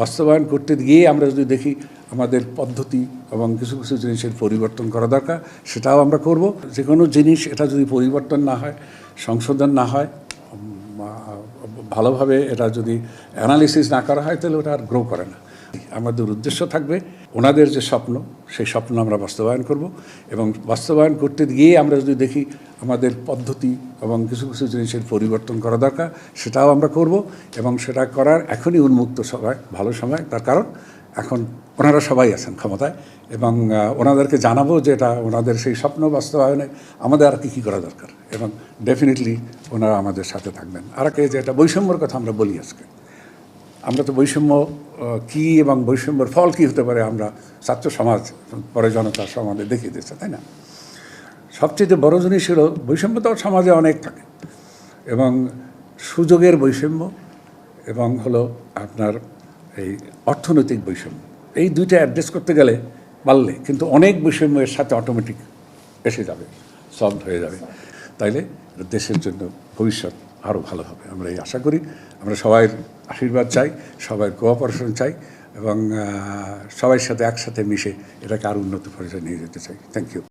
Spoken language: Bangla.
বাস্তবায়ন করতে গিয়ে আমরা যদি দেখি আমাদের পদ্ধতি এবং কিছু কিছু জিনিসের পরিবর্তন করা দরকার, সেটাও আমরা করব। যে কোনো জিনিস, এটা যদি পরিবর্তন না হয়, সংশোধন না হয় ভালোভাবে এটা যদি অ্যানালিসিস না করা হয়, তাহলে ওটা আর গ্রো করে না। আমাদের উদ্দেশ্য থাকবে ওনাদের যে স্বপ্ন, সেই স্বপ্ন আমরা বাস্তবায়ন করব এবং বাস্তবায়ন করতে গিয়ে আমরা যদি দেখি আমাদের পদ্ধতি এবং কিছু কিছু জিনিসের পরিবর্তন করা দরকার, সেটাও আমরা করব এবং সেটা করার এখনই উন্মুক্ত সময়, ভালো সময়। তার কারণ এখন ওনারা সবাই আছেন ক্ষমতায় এবং ওনাদেরকে জানাব যে এটা ওনাদের সেই স্বপ্ন বাস্তবায়নে আমাদের আর কী কী করা দরকার এবং ডেফিনেটলি ওনারা আমাদের সাথে থাকবেন। আর যেটা বৈষম্যর কথা আমরা বলি আজকে। আমরা তো বৈষম্য কী এবং বৈষম্যের ফল কী হতে পারে আমরা ছাত্র সমাজ পরে জনতা সমাজে দেখিয়ে দিচ্ছে, তাই না? সবচেয়ে বড় জিনিস হলো বৈষম্য তো সমাজে অনেক থাকে এবং সুযোগের বৈষম্য এবং হলো আপনার এই অর্থনৈতিক বৈষম্য। এই দুইটা অ্যাড্রেস করতে গেলে পারলে কিন্তু অনেক বৈষম্য এর সাথে অটোমেটিক এসে যাবে সলভ হয়ে যাবে। তাইলে দেশের জন্য ভবিষ্যৎ আরও ভালো হবে। আমরা এই আশা করি, আমরা সবাই আশীর্বাদ চাই সবাই কোঅপারেশন চাই এবং সবাইয়ের সাথে একসাথে মিশে এটাকে আরও উন্নত পর্যায়ে নিয়ে যেতে চাই। Thank you